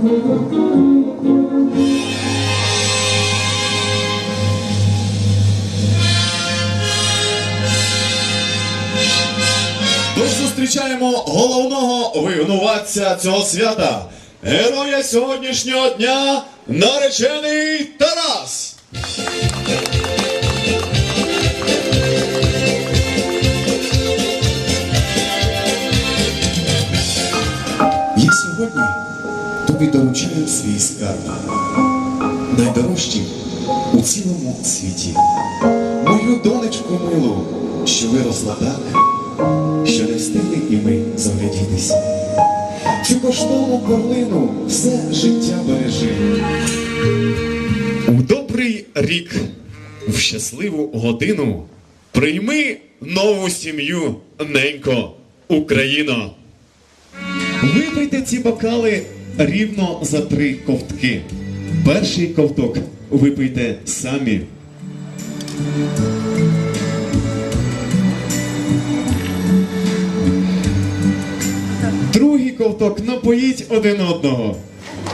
Тож зустрічаємо головного винуватця цього свята, героя сьогоднішнього дня, наречений Тарас. Я сьогодні тобі доручаю свій скарб, найдорожчий у цілому світі. Мою донечку милу, що виросла так, що не встигли і ми заглядітися. Цю коштовну перлину все життя бережи. У добрий рік, в щасливу годину, прийми нову сім'ю, ненько, Україно. Випийте ці бокали рівно за три ковтки. Перший ковток випийте самі. Другий ковток напоїть один одного.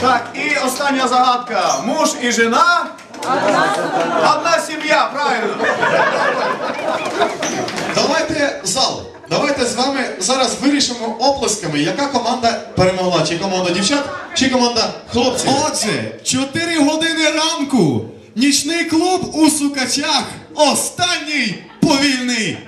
Так, і остання загадка. Муж і жена. Одна сім'я, правильно. Вами зараз вирішимо оплесками, яка команда перемогла. Чи команда дівчат, чи команда хлопців. Отже, 4 години ранку. Нічний клуб у Сукачах. Останній повільний.